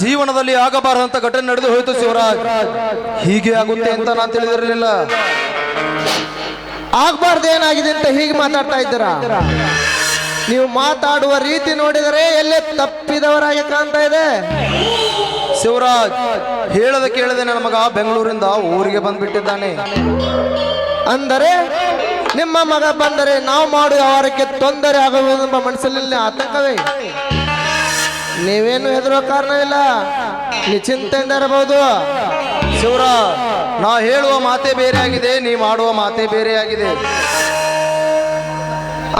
ಜೀವನದಲ್ಲಿ ಆಗಬಾರದಂತ ಘಟನೆ ನಡೆದು ಹೋಯಿತು ಶಿವರಾಜ್. ಹೀಗೆ ಆಗುತ್ತೆ ಅಂತ ನಾನು ತಿಳಿದಿರಲಿಲ್ಲ. ಆಗ್ಬಾರ್ದು ಏನಾಗಿದೆ ಅಂತ ಹೀಗೆ ಮಾತಾಡ್ತಾ ಇದ್ದೀರಾ? ನೀವು ಮಾತಾಡುವ ರೀತಿ ನೋಡಿದರೆ ಎಲ್ಲೇ ತಪ್ಪಿದವರಾಗಿ ಕಾಣ್ತಾ ಇದೆ. ಶಿವರಾಜ್, ಹೇಳದ ಕೇಳದೆ ನನ್ನ ಮಗ ಬೆಂಗಳೂರಿಂದ ಊರಿಗೆ ಬಂದ್ಬಿಟ್ಟಿದ್ದಾನೆ. ಅಂದರೆ ನಿಮ್ಮ ಮಗ ಬಂದರೆ ನಾವು ಮಾಡುವ ಅವರಕ್ಕೆ ತೊಂದರೆ ಆಗುವುದೆಂಬ ಮನಸ್ಸಲ್ಲಿ ಆತಂಕವೇ ನೀವೇನು ಹೆದರೋ ಕಾರಣ ಇಲ್ಲ ನಿಶ್ಚಿಂತೆಯಿಂದ ಇರಬಹುದು. ಶಿವರ, ನಾ ಹೇಳುವ ಮಾತೇ ಬೇರೆ ಆಗಿದೆ ನೀ ಮಾಡುವ ಮಾತೇ ಬೇರೆ ಆಗಿದೆ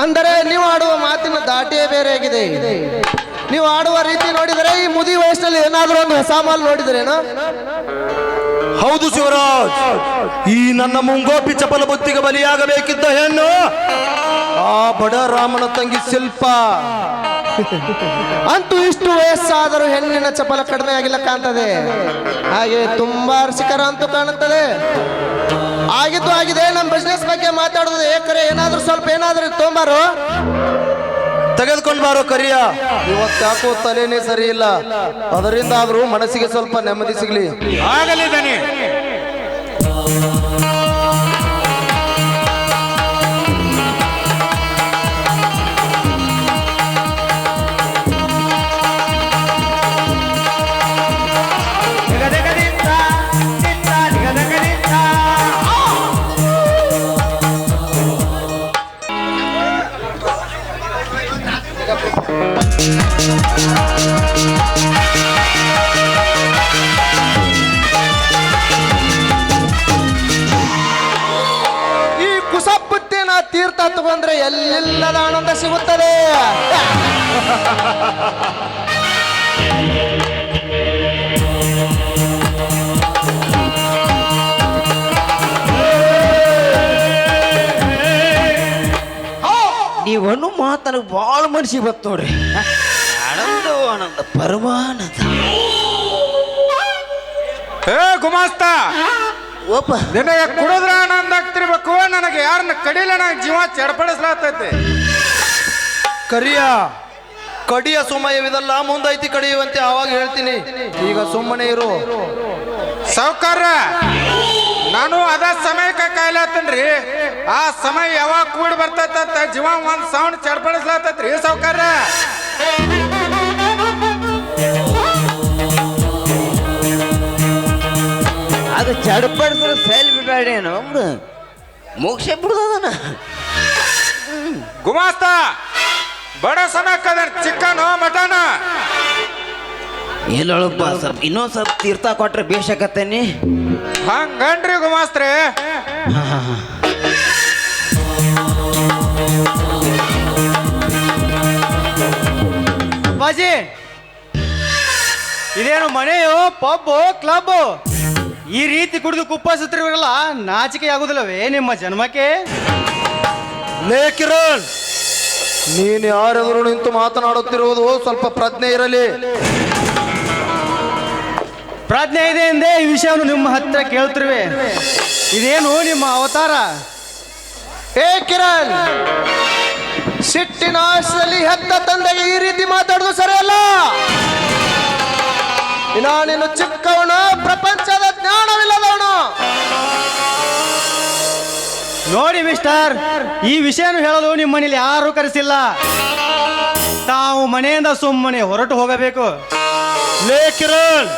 ಅಂದರೆ ನೀವು ಆಡುವ ಮಾತಿನ ದಾಟಿಯೇ ಬೇರೆ ಆಗಿದೆ ನೀವು ಆಡುವ ರೀತಿ ನೋಡಿದರೆ ಈ ಮುದಿ ವಯಸ್ಸಿನಲ್ಲಿ ಏನಾದರೂ ಒಂದು ಹೊಸ ಮಾಲ್ ನೋಡಿದ್ರೇನು? ಹೌದು ಶಿವರಾಜ್, ಈ ನನ್ನ ಮುಂಗೋಪಿ ಚಪಲ ಬುತ್ತಿಗೆ ಬಲಿಯಾಗಬೇಕಿದ್ದ ಹೆಣ್ಣು, ಆ ಬಡ ರಾಮನ ತಂಗಿ ಶಿಲ್ಪ. ಅಂತೂ ಇಷ್ಟು ವಯಸ್ಸಾದರೂ ಹೆಣ್ಣಿನ ಚಪಲ ಕಡಿಮೆ ಆಗಿಲ್ಲ ಕಾಣ್ತದೆ. ಹಾಗೆ ತುಂಬಾ ಅರ್ಶಿಕರ ಅಂತೂ ಕಾಣುತ್ತದೆ. ಆಗಿದ್ದು ಆಗಿದೆ ನಮ್ಮ ಬಿಸ್ನೆಸ್ ಬಗ್ಗೆ ಮಾತಾಡೋದು ಏಕರೆ ಏನಾದ್ರೂ ಸ್ವಲ್ಪ ಏನಾದ್ರೂ ತೊಂಬಾರು ತೆಗೆದುಕೊಂಡು ಬಾರೋ ಕರಿಯ? ಇವತ್ತಾಕೋ ತಲೆನೇ ಸರಿ ಇಲ್ಲ. ಅದರಿಂದ ಆದ್ರೂ ಮನಸ್ಸಿಗೆ ಸ್ವಲ್ಪ ನೆಮ್ಮದಿ ಸಿಗ್ಲಿ. ಆಗಲಿ ನೀವನ್ನು ಮಾತು ನನಗೆ ಭಾಳ ಮನಸ್ಸಿಗೆ ಬತ್ತು ನೋಡ್ರಿ. ಆನಂದ ಆನಂದ ಪರಮಾನಂದ. ಏ ಗುಮಾಸ್ತ ಒಬ್ಬ. ನಿನಗೆ ಕುಡಿದ್ರ ಆನಂದ ಆಗ್ತಿರ್ಬೇಕು ನನಗೆ ಯಾರನ್ನ ಕಡಿಲ ನನಗೆ ಜೀವ ಚಡಪಡಿಸ್ಲಾತೈತೆ. ಕರಿಯ ಕಡಿಯ ಸಮಯವಿದಲ್ಲ ಮುಂದೈತಿ ಕಡಿಯುವಂತೆ ಆವಾಗ ಹೇಳ್ತೀನಿ. ಈಗ ಸುಮ್ಮನೆ ಇರು. ಸಾವ್ಕಾರ ನಾನು ಅದ ಸಮಯಕ್ಕೆ ಕಾಯ್ಲಾತನ್ರಿ ಆ ಸಮಯ ಯಾವಾಗ ಕೂಡ ಬರ್ತೈತಂತ ಜೀವ ಒಂದ್ ಸೌಂಡ್ ಚಡ್ಪಡಿಸ್ಲಾತೈತ್ರಿ ಸಾವ್ಕಾರ. ಅದು ಚಡ್ಪಡಿಸಿದ್ರೆ ಸೆಲ್ ಬಿಡಾಡೇನು ಅವ್ನು ಮೋಕ್ಷ ಬಿಡ್ದದನ? ಗುಮಾಸ್ತ ಬಡ ಸಮಯಕ್ಕದ ಚಿಕ್ಕನ ಮಟನ ಎಲ್ಲೊಳಪ್ಪ ಸ್ವಲ್ಪ ಇನ್ನೊಂದು ಸ್ವಲ್ಪ ತೀರ್ಥ ಕೊಟ್ರೆ ಬೇಷಾಕತ್ತೇನಿ? ಹಂಗನ್ರಿ ಗುಮಾಸ್ತ್ರೆ. ಬಾಜಿ, ಇದೇನು ಮನೆಯು, ಪಬ್ಬು ಕ್ಲಬ್ ಈ ರೀತಿ ಕುಡಿದು ಕುಪ್ಪ ಸುತ್ತಿರುವಲ್ಲ ನಾಚಿಕೆ ಆಗುದಿಲ್ಲವೇ ನಿಮ್ಮ ಜನ್ಮಕ್ಕೆ? ಲೇ ನೀನು ಯಾರೆದುರು ನಿಂತು ಮಾತನಾಡುತ್ತಿರುವುದು ಸ್ವಲ್ಪ ಪ್ರಜ್ಞೆ ಇರಲಿ. ಪ್ರಾಜ್ಞೆ ಇದೆ ಎಂದೇ ಈ ವಿಷಯವನ್ನು ನಿಮ್ಮ ಹತ್ರ ಕೇಳ್ತಿರುವೆ. ಇದೇನು ನಿಮ್ಮ ಅವತಾರ? ಏ ಕಿರಣ್! ಸಿಟ್ಟಿನ ಆಶದಲ್ಲಿ ಹೆತ್ತ ತಂದೆಗೆ ಈ ರೀತಿ ಮಾತಾಡೋದು ಸರಿಯಲ್ಲ? ಅಲ್ಲ ನೀನು ಚಿಕ್ಕವನು, ಪ್ರಪಂಚದ ಜ್ಞಾನವಿಲ್ಲದವನು. ನೋಡಿ ಮಿಸ್ಟರ್, ಈ ವಿಷಯನು ಹೇಳಲು ನಿಮ್ಮ ಮನೇಲಿ ಯಾರೂ ಕರೆಸಿಲ್ಲ. ತಾವು ಮನೆಯಿಂದ ಸುಮ್ಮನೆ ಹೊರಟು ಹೋಗಬೇಕು. ಲೇ ಕಿರಣ್!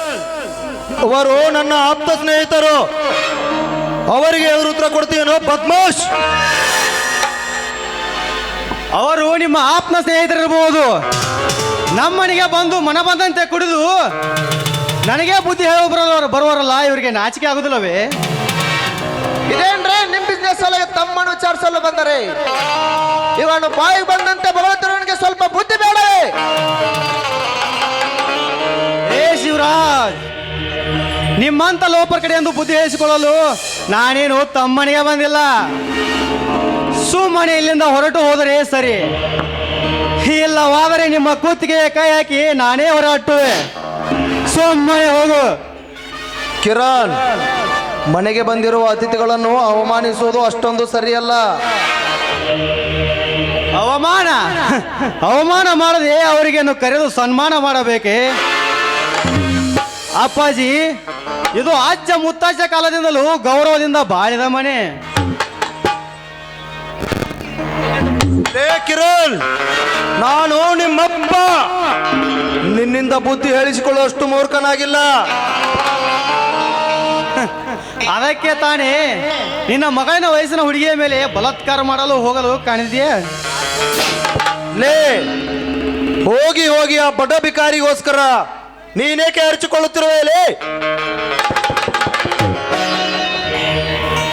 ಅವರು ನನ್ನ ಆಪ್ತ ಸ್ನೇಹಿತರು. ಅವರಿಗೆ ಅವರು ಉತ್ತರ ಕೊಡ್ತೀವನೋ ಪದ್ಮೋಶ್ ಅವರು ನಿಮ್ಮ ಆತ್ಮ ಸ್ನೇಹಿತರಿರ್ಬೋದು. ನಮ್ಮನಿಗೆ ಬಂದು ಮನ ಬಂದಂತೆ ಕುಡಿದು ನನಗೆ ಬುದ್ಧಿ ಹೇಳೋ ಬರೋರಲ್ಲ ಇವರಿಗೆ ನಾಚಿಕೆ ಆಗುದಿಲ್ಲವೇ? ಇದೇನ್ರೆ, ನಿಮ್ ಬಿಸ್ನೆಸ್ ಅಲ್ಲಿ ತಮ್ಮನ್ನು ವಿಚಾರಿಸಲು ಬಂದರೆ? ಇವನು ಬಾಯಿಗೆ ಬಂದಂತೆ ಭಗವಂತನಿಗೆ ಸ್ವಲ್ಪ ಬುದ್ಧಿ ಬೇಡವೇ? ನಿಮ್ಮಂತ ಲೋಪರ ಕಡೆ ಎಂದು ಬುದ್ಧಿ ಹೇಳಿಸಿಕೊಳ್ಳಲು ನಾನೇನು ತಮ್ಮನಿಗೆ ಬಂದಿಲ್ಲ. ಸುಮ್ಮನೆ ಇಲ್ಲಿಂದ ಹೊರಟು ಹೋದರೆ ಸರಿ. ಇಲ್ಲವಾದರೆ ನಿಮ್ಮ ಕೂತಿಗೆ ಕೈ ಹಾಕಿ ನಾನೇ ಹೊರಟುವೆ. ಸುಮ್ಮನೆ ಹೋಗು. ಕಿರಣ್ ಮನೆಗೆ ಬಂದಿರುವ ಅತಿಥಿಗಳನ್ನು ಅವಮಾನಿಸುವುದು ಅಷ್ಟೊಂದು ಸರಿಯಲ್ಲ. ಅವಮಾನ? ಅವಮಾನ ಮಾಡದೆ ಅವರಿಗೆ ಕರೆದು ಸನ್ಮಾನ ಮಾಡಬೇಕೆ? ಅಪ್ಪಾಜಿ ಇದು ಅಜ್ಜ ಮುತ್ತಾಜ ಕಾಲದಿಂದಲೂ ಗೌರವದಿಂದ ಬಾಳಿದ ಮನೆ. ಕಿರಣ್ ನಾನು ನಿಮ್ಮಪ್ಪ. ನಿನ್ನಿಂದ ಬುದ್ಧಿ ಹೇಳಿಸಿಕೊಳ್ಳುವಷ್ಟು ಮೂರ್ಖನಾಗಿಲ್ಲ. ಅದಕ್ಕೆ ತಾನೇ ನಿನ್ನ ಮಗನ ವಯಸ್ಸಿನ ಹುಡುಗಿಯ ಮೇಲೆ ಬಲಾತ್ಕಾರ ಮಾಡಲು ಹೋಗಲು ಕಾಣಿದೆಯೇ? ಲೇ ಹೋಗಿ ಹೋಗಿ ಆ ಬಡ ಬಿಕಾರಿಗೋಸ್ಕರ ನೀನೇಕೆ ಹರಿಚಿಕೊಳ್ಳುತ್ತಿರುವೆ ಲೇ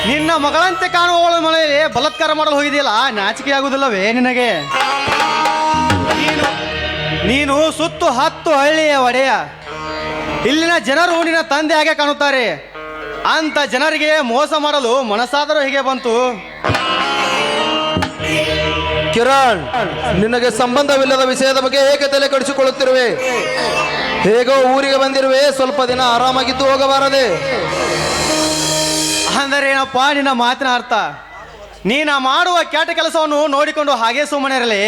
ನಿನ್ನ ಮಗಳಂತೆ ಕಾಣುವವಳ ಮನೆಯಲ್ಲಿ ಬಲತ್ಕಾರ ಮಾಡಲು ಹೋಗಿದೆಯಲ್ಲ ನಾಚಿಕೆ ಆಗುವುದಿಲ್ಲವೇ ನಿನಗೆ? ನೀನು ನೀನು ಸುತ್ತು ಹತ್ತು ಹಳ್ಳಿಯ ಒಡೆಯ. ಇಲ್ಲಿನ ಜನರು ನಿನ್ನ ತಂದೆ ಹಾಗೆ ಕಾಣುತ್ತಾರೆ. ಅಂತ ಜನರಿಗೆ ಮೋಸ ಮಾಡಲು ಮನಸ್ಸಾದರೂ ಹೀಗೆ ಬಂತು. ಕಿರಣ್ ನಿನಗೆ ಸಂಬಂಧವಿಲ್ಲದ ವಿಷಯದ ಬಗ್ಗೆ ಹೇಗೆ ತಲೆ ಕಡಿಸಿಕೊಳ್ಳುತ್ತಿರುವೆ? ಹೇಗೋ ಊರಿಗೆ ಬಂದಿರುವೆ ಸ್ವಲ್ಪ ದಿನ ಆರಾಮಾಗಿದ್ದು ಹೋಗಬಾರದೆ. ಅಂದರೆ ಏನಪ್ಪ ನಿನ್ನ ಮಾತಿನ ಅರ್ಥ. ನೀನ ಮಾಡುವ ಕೆಟ್ಟ ಕೆಲಸವನ್ನು ನೋಡಿಕೊಂಡು ಹಾಗೆ ಸುಮ್ಮನೆ ಇರಲಿ.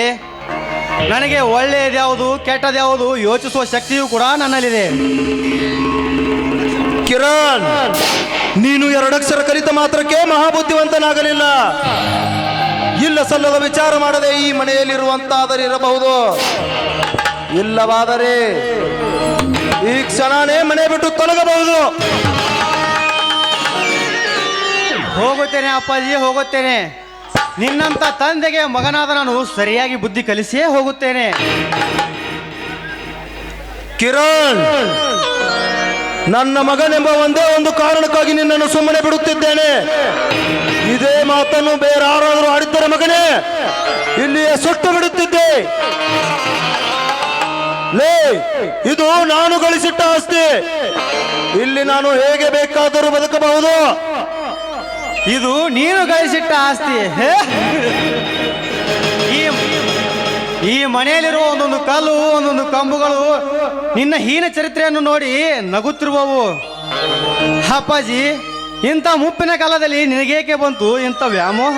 ನನಗೆ ಒಳ್ಳೆಯದ್ಯಾವುದು ಕೆಟ್ಟದ್ಯಾವುದು ಯೋಚಿಸುವ ಶಕ್ತಿಯೂ ಕೂಡ ನನ್ನಲ್ಲಿದೆ. ಕಿರಣ್ ನೀನು ಎರಡಕ್ಷರ ಕಲಿತ ಮಾತ್ರಕ್ಕೆ ಮಹಾಬುದ್ಧಿವಂತನಾಗಲಿಲ್ಲ. ಇಲ್ಲ ಸಲ್ಲದ ವಿಚಾರ ಮಾಡದೆ ಈ ಮನೆಯಲ್ಲಿರುವಂತಾದರೆ ಇರಬಹುದು. ಇಲ್ಲವಾದರೆ ಈ ಕ್ಷಣನೇ ಮನೆ ಬಿಟ್ಟು ತೊಲಗಬಹುದು. ಹೋಗುತ್ತೇನೆ ಅಪ್ಪಾಜಿ ಹೋಗುತ್ತೇನೆ. ನಿನ್ನಂತ ತಂದೆಗೆ ಮಗನಾದ ನಾನು ಸರಿಯಾಗಿ ಬುದ್ಧಿ ಕಲಿಸಿಯೇ ಹೋಗುತ್ತೇನೆ. ಕಿರಣ್! ನನ್ನ ಮಗನೆಂಬ ಒಂದೇ ಒಂದು ಕಾರಣಕ್ಕಾಗಿ ನಿನ್ನನ್ನು ಸುಮ್ಮನೆ ಬಿಡುತ್ತಿದ್ದೇನೆ. ಇದೇ ಮಾತನ್ನು ಬೇರೆ ಯಾರಾದರೂ ಆಡಿದ್ದರೆ ಮಗನೇ, ಇಲ್ಲಿಯೇ ಸುಟ್ಟು ಬಿಡುತ್ತಿದ್ದೆ. ಲೇ, ಇದು ನಾನು ಗಳಿಸಿಟ್ಟ ಆಸ್ತಿ. ಇಲ್ಲಿ ನಾನು ಹೇಗೆ ಬೇಕಾದರೂ ಬದುಕಬಹುದು? ಇದು ನೀನು ಗಳಿಸಿಟ್ಟ ಆಸ್ತಿ. ಹೇ? ಈ ಮನೆಯಲ್ಲಿರುವ ಒಂದೊಂದು ಕಲ್ಲು ಒಂದೊಂದು ಕಂಬುಗಳು ನಿನ್ನ ಹೀನ ಚರಿತ್ರೆಯನ್ನು ನೋಡಿ ನಗುತ್ತಿರುವವು. ಅಪ್ಪಾಜಿ ಇಂಥ ಮುಪ್ಪಿನ ಕಾಲದಲ್ಲಿ ನಿನಗೇಕೆ ಬಂತು ಇಂಥ ವ್ಯಾಮೋಹ?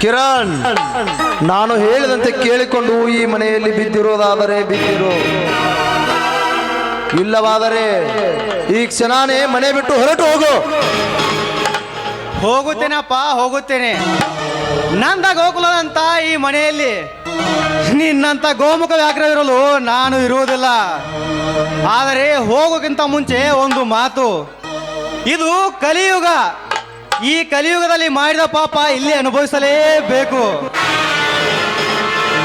ಕಿರಣ್ ನಾನು ಹೇಳಿದಂತೆ ಕೇಳಿಕೊಂಡು ಈ ಮನೆಯಲ್ಲಿ ಬಿದ್ದಿರೋದಾದರೆ ಬಿದ್ದಿರು. ಇಲ್ಲವಾದರೆ ಈ ಕ್ಷಣನೇ ಮನೆ ಬಿಟ್ಟು ಹೊರಟು ಹೋಗು. ಹೋಗುತ್ತೇನಪ್ಪ ಹೋಗುತ್ತೇನೆ. ನಂದ ಗೋಕುಲದಂತ ಈ ಮನೆಯಲ್ಲಿ. ನಿನ್ನಂತ ಗೋಮುಖ ವ್ಯಾಘ್ರವಿರಲು ನಾನು ಇರುವುದಿಲ್ಲ. ಆದರೆ ಹೋಗೋಕ್ಕಿಂತ ಮುಂಚೆ ಒಂದು ಮಾತು. ಇದು ಕಲಿಯುಗ. ಈ ಕಲಿಯುಗದಲ್ಲಿ ಮಾಡಿದ ಪಾಪ ಇಲ್ಲಿ ಅನುಭವಿಸಲೇಬೇಕು.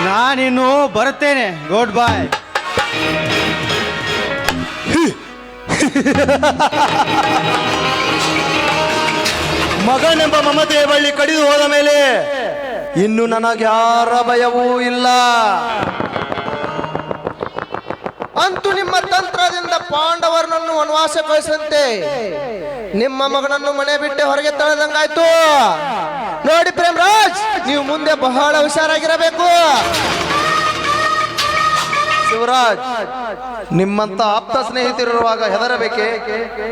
ನಾನಿನ್ನು ಬರುತ್ತೇನೆ. ಗುಡ್ ಬಾಯ್ ಮಗನೆಂಬ ಮಮತೆ ಬಳ್ಳಿ ಕಡಿದು ಹೋದ ಮೇಲೆ ಇನ್ನು ನನಗೆ ಯಾರ ಭಯವೂ ಇಲ್ಲ. ಅಂತೂ ನಿಮ್ಮ ತಂತ್ರದಿಂದ ಪಾಂಡವರನನ್ನು ವನವಾಸ ಕಳಿಸಂತೆ ನಿಮ್ಮ ಮಗನನ್ನು ಮನೆ ಬಿಟ್ಟು ಹೊರಗೆ ತಳೆದಂಗಾಯ್ತು. ನೋಡಿ ಪ್ರೇಮರಾಜ್ ನೀವು ಮುಂದೆ ಬಹಳ ಹುಷಾರಾಗಿರಬೇಕು. ಶಿವರಾಜ್ ನಿಮ್ಮಂತ ಆಪ್ತ ಸ್ನೇಹಿತರಿರುವಾಗ ಹೆದರಬೇಕೆ?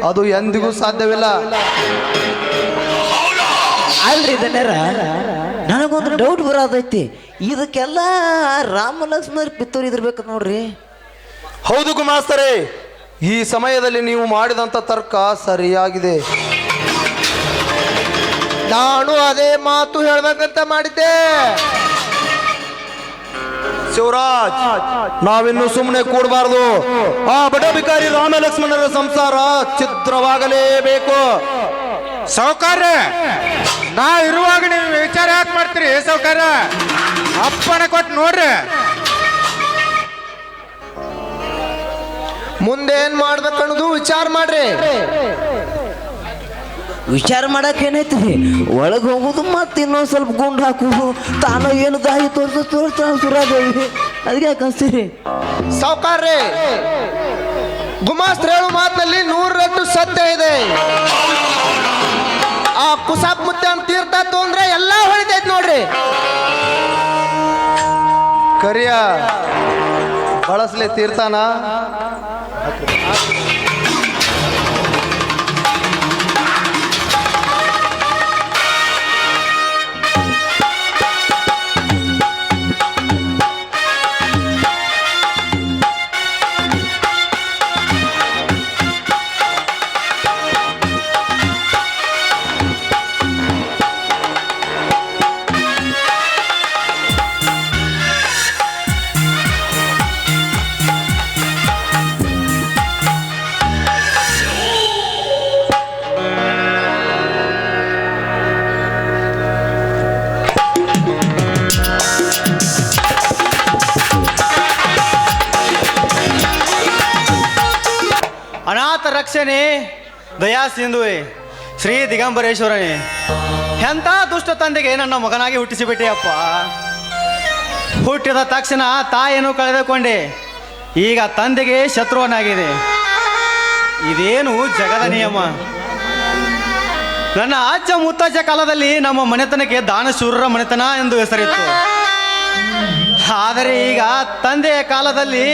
ಅದು ಎಂದಿಗೂ ಸಾಧ್ಯವಿಲ್ಲ. ಅಲ್ರಿ ದಣ್ಯರ ನನಗೊಂದು ಡೌಟ್ ಬರೋದೈತಿ. ಇದಕ್ಕೆಲ್ಲ ರಾಮ ಲಕ್ಷ್ಮಣ ಪಿತ್ತೂರು ಇದ್ರಬೇಕು ನೋಡ್ರಿ. ಹೌದು ಗುಮಾಸ್ತರೇ ಈ ಸಮಯದಲ್ಲಿ ನೀವು ಮಾಡಿದಂತ ತರ್ಕ ಸರಿಯಾಗಿದೆ. ನಾನು ಅದೇ ಮಾತು ಹೇಳ್ಬೇಕಂತ ಮಾಡಿದ್ದೆ. ಶಿವರಾಜ್ ನಾವಿನ್ನು ಸುಮ್ಮನೆ ಕೂಡಬಾರ್ದು. ಆ ಬಡ ಬಿಕಾರಿ ರಾಮ ಲಕ್ಷ್ಮಣರ ಸಂಸಾರ ಚಿತ್ರವಾಗಲೇಬೇಕು ಸಾವುಕಾರ ನಾ ಇರುವಾಗ ನೀವು ವಿಚಾರ ಯಾಕೆ ಮಾಡ್ತೀರಿ? ಸೌಕಾರ ಅಪ್ಪನ ಕೊಟ್ಟು ನೋಡ್ರಿ. ಮುಂದೆ ಏನ್ ಮಾಡ್ಬೇಕನ್ನೋದು ವಿಚಾರ ಮಾಡ್ರಿ. ವಿಚಾರ ಮಾಡಕ್ ಏನೈತಿ ಒಳಗೆ ಹೋಗುದು ಮತ್ತೆ ಇನ್ನೊಂದು ಸ್ವಲ್ಪ ಗುಂಡು ಹಾಕುದು. ತಾನು ಏನು ಗಾಯಿ ತೋರ್ಸ ತೋರ್ಸ ಸುರಾದೇವಿ ಅದಕ್ಕೆ ಸಾವುಕಾರ್ರಿ ಸಾವುಕಾರ್ರೆ ಗುಮಾಸ್ತ್ರ ಹೇಳು ಮಾತಿನಲ್ಲಿ ನೂರರಷ್ಟು ಸತ್ಯ ಇದೆ. ಆ ಕುಸಾಪ್ ಮುತ್ತೆ ಅಂತ ತೀರ್ಥ ತೊಂದ್ರೆ ಎಲ್ಲ ಹೊಳಿತೈತ್ ನೋಡ್ರಿ. ಕರಿಯ ಬಳಸ್ಲಿ ತೀರ್ಥಾನ. ರಕ್ಷಣೆ ದಯಾ ಸಿಂಧುವೆ, ಶ್ರೀ ದಿಗಂಬರೇಶ್ವರನೇ. ಎಂಥ ದುಷ್ಟ ತಂದೆಗೆ ನನ್ನ ಮಗನಾಗಿ ಹುಟ್ಟಿಸಿಬಿಟ್ಟೆಯಪ್ಪ? ಹುಟ್ಟಿದ ತಕ್ಷಣ ತಾಯಿಯನ್ನು ಕಳೆದುಕೊಂಡೆ. ಈಗ ತಂದೆಗೆ ಶತ್ರುವನಾಗಿದೆ. ಇದೇನು ಜಗದ ನಿಯಮ? ನನ್ನ ಅಜ್ಜ ಮುತ್ತಜ್ಜ ಕಾಲದಲ್ಲಿ ನಮ್ಮ ಮನೆತನಕ್ಕೆ ದಾನಶೂರರ ಮನೆತನ ಎಂದು ಹೆಸರಿತ್ತು. ಆದರೆ ಈಗ ತಂದೆಯ ಕಾಲದಲ್ಲಿ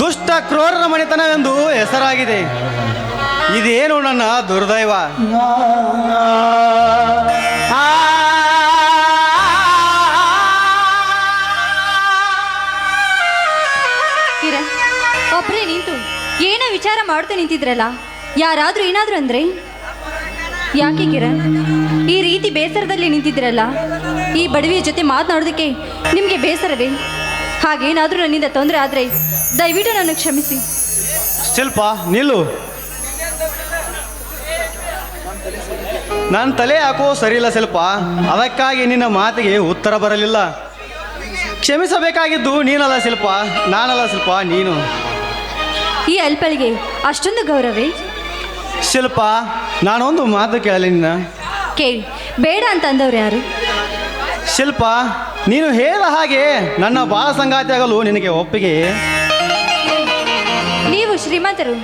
ದುಷ್ಟ ಕ್ರೂರರ ಮನೆತನವೆಂದು ಹೆಸರಾಗಿದೆ. ಇದೇನು ನನ್ನ ದುರ್ದೈವ? ಒಬ್ಬರೇ ನಿಂತು ಏನೋ ವಿಚಾರ ಮಾಡ್ತಾ ನಿಂತಿದ್ರಲ್ಲ? ಯಾರಾದ್ರೂ ಏನಾದ್ರೂ ಅಂದ್ರೆ? ಯಾಕೆ ಕಿರಣ್, ಈ ರೀತಿ ಬೇಸರದಲ್ಲಿ ನಿಂತಿದ್ರಲ್ಲ? ಈ ಬಡವಿಯ ಜೊತೆ ಮಾತನಾಡೋದಕ್ಕೆ ನಿಮಗೆ ಬೇಸರವೇ? ಹಾಗೇನಾದರೂ ನನ್ನಿಂದ ತೊಂದರೆ ಆದ್ರೆ ದಯವಿಟ್ಟು ನನಗೆ ಕ್ಷಮಿಸಿ. ಶಿಲ್ಪ ನಿಲ್ಲು. ನನ್ನ ತಲೆ ಯಾಕೋ ಸರಿಯಿಲ್ಲ ಶಿಲ್ಪ. ಅದಕ್ಕಾಗಿ ನಿನ್ನ ಮಾತಿಗೆ ಉತ್ತರ ಬರಲಿಲ್ಲ. ಕ್ಷಮಿಸಬೇಕಾಗಿದ್ದು ನೀನಲ್ಲ ಶಿಲ್ಪ. ನಾನಲ್ಲ ಶಿಲ್ಪ ನೀನು. ಈ ಅಲ್ಪಳಿಗೆ ಅಷ್ಟೊಂದು ಗೌರವೇ? ಶಿಲ್ಪ ನಾನೊಂದು ಮಾತು ಕೇಳಲಿ ನಿನ್ನ. ಕೇಳಿ ಬೇಡ ಅಂತ ಅಂದವ್ರು ಯಾರು? ಶಿಲ್ಪ ನೀನು ಹೇಳ ಹಾಗೆ ನನ್ನ ಬಾಳ ಸಂಗಾತಿಯಾಗಲು ನಿನಗೆ ಒಪ್ಪಿಗೆ? ನೀವು ಶ್ರೀಮಂತರು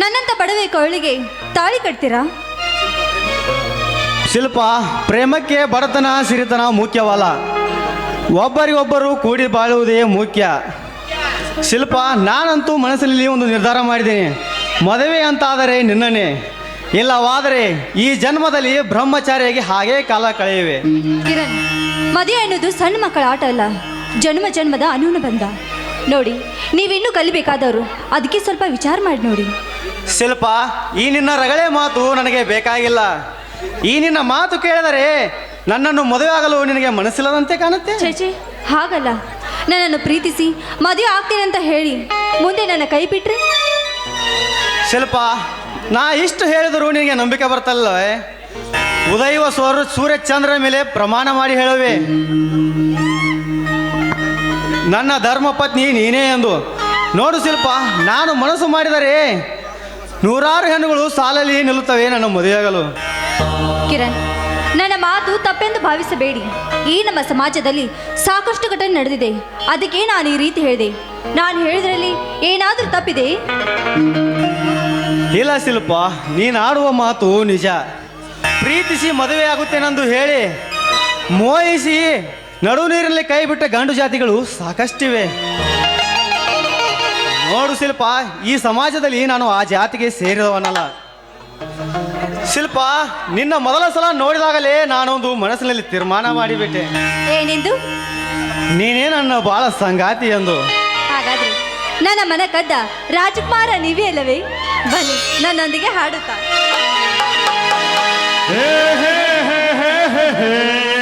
ನನ್ನಂತ ಬಡವೆ ಕೊಳ್ಳಿಗೆ ತಾಳಿ ಕಟ್ತೀರಾ? ಶಿಲ್ಪ ಪ್ರೇಮಕ್ಕೆ ಬಡತನ ಸಿರಿತನ ಮುಖ್ಯವಲ್ಲ. ಒಬ್ಬರಿಗೊಬ್ಬರು ಕೂಡಿ ಬಾಳುವುದೇ ಮುಖ್ಯ. ಶಿಲ್ಪ ನಾನಂತೂ ಮನಸ್ಸಿನಲ್ಲಿ ಒಂದು ನಿರ್ಧಾರ ಮಾಡಿದ್ದೀನಿ. ಮದುವೆ ಅಂತಾದರೆ ನಿನ್ನನೇ ಇಲ್ಲವಾದರೆ ಈ ಜನ್ಮದಲ್ಲಿ ಬ್ರಹ್ಮಚಾರಿಯಾಗಿ ಹಾಗೇ ಕಾಲ ಕಳೆಯುವೆ. ಕಿರಣ್ ಮದುವೆ ಅನ್ನೋದು ಸಣ್ಣ ಮಕ್ಕಳ ಆಟ ಅಲ್ಲ. ಜನ್ಮ ಜನ್ಮದ ಅನುನ ಬಂಧ. ನೋಡಿ ನೀವಿನ್ನೂ ಕಲಿಬೇಕಾದವರು ಅದಕ್ಕೆ ಸ್ವಲ್ಪ ವಿಚಾರ ಮಾಡಿ ನೋಡಿ. ಶಿಲ್ಪ ಈ ನಿನ್ನ ರಗಳೆ ಮಾತು ನನಗೆ ಬೇಕಾಗಿಲ್ಲ. ಈ ನಿನ್ನ ಮಾತು ಕೇಳಿದರೆ ನನ್ನನ್ನು ಮದುವೆ ಆಗಲು ನಿನಗೆ ಮನಸ್ಸಿಲ್ಲದಂತೆ ಕಾಣುತ್ತೆ? ಚೇಚಿ ಹಾಗಲ್ಲ. ನನ್ನನ್ನು ಪ್ರೀತಿಸಿ ಮದುವೆ ಆಗ್ತೀನಿ ಅಂತ ಹೇಳಿ ಮುಂದೆ ನನ್ನ ಕೈ ಬಿಟ್ರೆ? ಶಿಲ್ಪ ನಾ ಇಷ್ಟು ಹೇಳಿದರೂ ನಿನಗೆ ನಂಬಿಕೆ ಬರ್ತಲ್ಲವೇ? ಉದಯುವ ಸೂರ್ಯ ಚಂದ್ರ ಮೇಲೆ ಪ್ರಮಾಣ ಮಾಡಿ ಹೇಳುವೆ. ನನ್ನ ಧರ್ಮಪತ್ನಿ ನೀನೇ ಎಂದು. ನೋಡು ಶಿಲ್ಪ ನಾನು ಮನಸ್ಸು ಮಾಡಿದರೆ ನೂರಾರು ಹೆಣ್ಣುಗಳು ಸಾಲಲ್ಲಿ ನಿಲ್ಲುತ್ತವೆ ನನ್ನ ಮದುವೆಯಾಗಲು. ಕಿರಣ್ ನನ್ನ ಮಾತು ತಪ್ಪೆಂದು ಭಾವಿಸಬೇಡಿ. ಈ ನಮ್ಮ ಸಮಾಜದಲ್ಲಿ ಸಾಕಷ್ಟು ಘಟನೆ ನಡೆದಿದೆ. ಅದಕ್ಕೆ ನಾನು ಈ ರೀತಿ ಹೇಳಿದೆ. ನಾನು ಹೇಳಿದ್ರಲ್ಲಿ ಏನಾದರೂ ತಪ್ಪಿದೆ? ಇಲ್ಲ ಶಿಲ್ಪ ನೀನು ಆಡುವ ಮಾತು ನಿಜ. ಪ್ರೀತಿಸಿ ಮದುವೆ ಆಗುತ್ತೇನೆಂದು ಹೇಳಿ ಮೋಹಿಸಿ ನಡು ನೀರಲ್ಲಿ ಕೈ ಬಿಟ್ಟ ಗಂಡು ಜಾತಿಗಳು ಸಾಕಷ್ಟಿವೆ. ನೋಡು ಶಿಲ್ಪ ಈ ಸಮಾಜದಲ್ಲಿ ನಾನು ಆ ಜಾತಿಗೆ ಸೇರಿದವನಲ್ಲ. ಶಿಲ್ಪ ನಿನ್ನ ಮೊದಲ ಸಲ ನೋಡಿದಾಗಲೇ ನಾನೊಂದು ಮನಸ್ಸಿನಲ್ಲಿ ತೀರ್ಮಾನ ಮಾಡಿಬಿಟ್ಟೆ. ಏನೆಂದು? ನೀನೇ ನನ್ನ ಬಾಳ ಸಂಗಾತಿ ಎಂದು. ಹಾಗಾದ್ರೆ ನನ್ನ ಮನ ಕದ್ದ ರಾಜಕುಮಾರ ನೀವೇ ಅಲ್ಲವೇ? ಬನ್ನಿ ನನ್ನೊಂದಿಗೆ ಹಾಡುತ್ತಾ. ಮಾನವರಿಲ್ಲ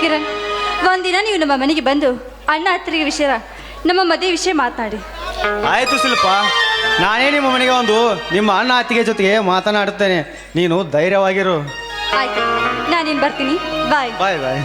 ಕಿರಣ್ ಒಂದಿನ ನೀವು ನಮ್ಮ ಮನೆಗೆ ಬಂದು ಅಣ್ಣ ಹತ್ತಿರಿಗೆ ವಿಷಯ ನಮ್ಮ ಮದುವೆ ವಿಷಯ ಮಾತಾಡಿ. ಆಯ್ತು ಶಿಲ್ಪ ನಾನೇ ನಿಮ್ಮ ಮನೆಗೆ ಒಂದು ನಿಮ್ಮ ಅಣ್ಣ ಅತ್ತಿಗೆ ಜೊತೆಗೆ ಮಾತನಾಡುತ್ತೇನೆ. ನೀನು ಧೈರ್ಯವಾಗಿರು. ಆಯ್ತು ನಾನೇನು ಬರ್ತೀನಿ. ಬಾಯ್ ಬಾಯ್ ಬಾಯ್